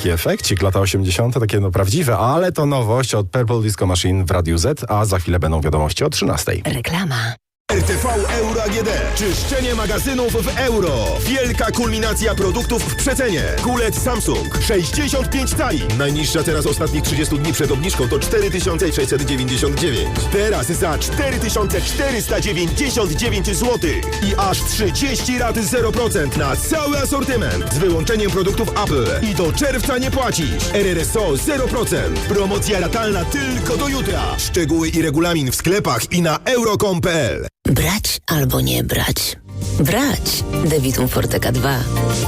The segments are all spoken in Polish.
taki efekcik, lata 80., takie no prawdziwe, ale to nowość od Purple Disco Machine w Radiu Z, a za chwilę będą wiadomości o 13. Reklama. RTV Euro AGD. Czyszczenie magazynów w euro. Wielka kulminacja produktów w przecenie. Kulec Samsung 65 cali. Najniższa teraz ostatnich 30 dni przed obniżką to 4699. Teraz za 4499 zł. I aż 30 rat 0% na cały asortyment. Z wyłączeniem produktów Apple. I do czerwca nie płacisz. RRSO 0%. Promocja ratalna tylko do jutra. Szczegóły i regulamin w sklepach i na euro.com.pl. Brać albo nie brać. Brać! Devitum Forteca 2.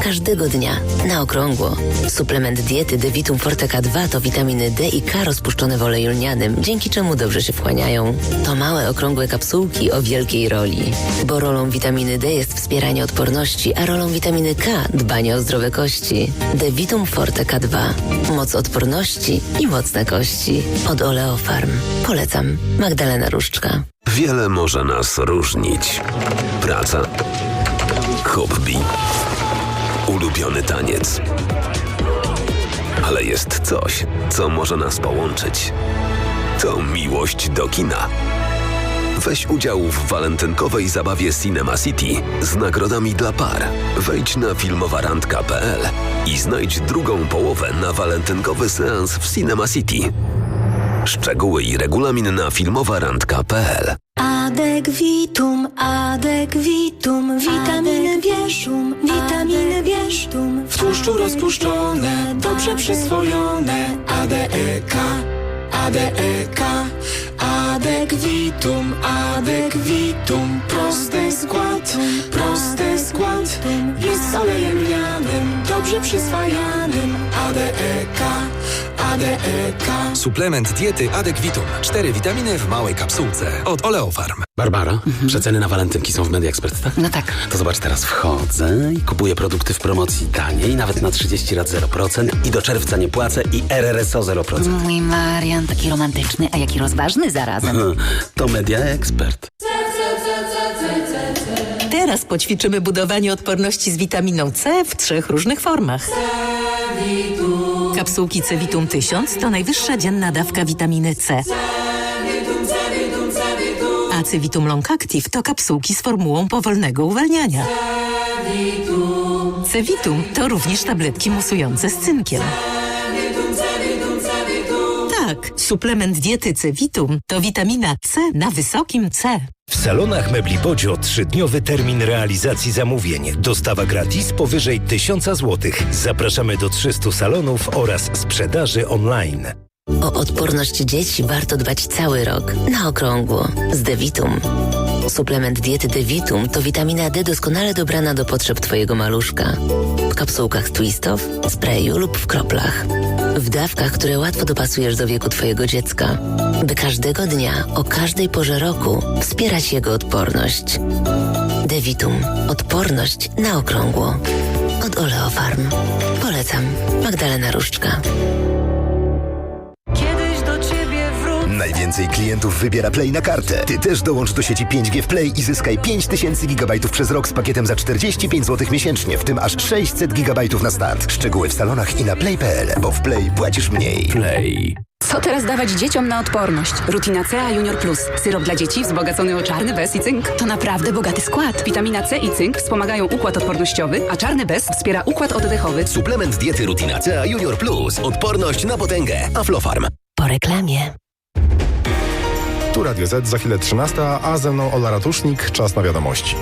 Każdego dnia. Na okrągło. Suplement diety Devitum Forteca 2 to witaminy D i K rozpuszczone w oleju lnianym, dzięki czemu dobrze się wchłaniają. To małe, okrągłe kapsułki o wielkiej roli. Bo rolą witaminy D jest wspieranie odporności, a rolą witaminy K dbanie o zdrowe kości. Devitum Forteca 2. Moc odporności i mocne kości. Od Oleofarm. Polecam. Magdalena Różczka. Wiele może nas różnić. Praca, hobby, ulubiony taniec. Ale jest coś, co może nas połączyć. To miłość do kina. Weź udział w walentynkowej zabawie Cinema City z nagrodami dla par. Wejdź na filmowarandka.pl i znajdź drugą połowę na walentynkowy seans w Cinema City. Szczegóły i regulamin na filmowarandka.pl Adekwitum, adekwitum, witaminy bierzum, witaminy bierzum, w tłuszczu rozpuszczone, dobrze przyswojone, ADEK, ADEK, adekwitum, adekwitum, prosty skład, prosty skład, jest z olejem lnianym, dobrze przyswajanym, ADEK, ADEK. Suplement diety Adekwitum. Cztery witaminy w małej kapsułce. Od Oleofarm. Barbara, przeceny na walentynki są w Media Expert, tak? No tak. To zobacz, teraz wchodzę i kupuję produkty w promocji taniej, nawet na 30 lat 0% i do czerwca nie płacę i RRSO 0%. Mój Marian, taki romantyczny, a jaki rozważny zarazem. To Media Expert. Teraz poćwiczymy budowanie odporności z witaminą C w trzech różnych formach. Kapsułki C-Vitum 1000 to najwyższa dzienna dawka witaminy C. A C-Vitum Long Active to kapsułki z formułą powolnego uwalniania. C-Vitum to również tabletki musujące z cynkiem. Suplement diety C-Vitum to witamina C na wysokim C. W salonach Mebli Bodzio trzydniowy termin realizacji zamówień. Dostawa gratis powyżej 1000 zł. Zapraszamy do 300 salonów oraz sprzedaży online. O odporność dzieci warto dbać cały rok. Na okrągło. Z Devitum. Suplement diety Devitum to witamina D doskonale dobrana do potrzeb Twojego maluszka. W kapsułkach Twistow, sprayu lub w kroplach. W dawkach, które łatwo dopasujesz do wieku Twojego dziecka. By każdego dnia, o każdej porze roku wspierać jego odporność. Devitum. Odporność na okrągło. Od Oleofarm. Polecam. Magdalena Różczka. Najwięcej klientów wybiera Play na kartę. Ty też dołącz do sieci 5G w Play i zyskaj 5000 GB przez rok z pakietem za 45 zł miesięcznie, w tym aż 600 GB na start. Szczegóły w salonach i na play.pl, bo w Play płacisz mniej. Play. Co teraz dawać dzieciom na odporność? Rutina C, Junior Plus. Syrop dla dzieci wzbogacony o czarny bez i cynk. To naprawdę bogaty skład. Witamina C i cynk wspomagają układ odpornościowy, a czarny bez wspiera układ oddechowy. Suplement diety Rutina C Junior Plus. Odporność na potęgę. Aflofarm. Po reklamie. Tu Radio Z, za chwilę 13, a ze mną Ola Ratusznik, czas na wiadomości.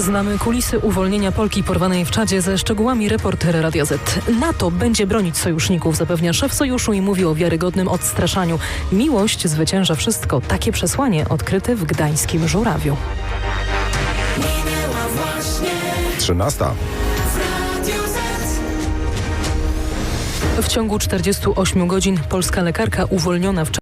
Znamy kulisy uwolnienia Polki porwanej w Czadzie ze szczegółami reporter Radio Z. NATO będzie bronić sojuszników, zapewnia szef sojuszu i mówi o wiarygodnym odstraszaniu. Miłość zwycięża wszystko. Takie przesłanie odkryte w gdańskim Żurawiu. 13. W ciągu 48 godzin polska lekarka uwolniona w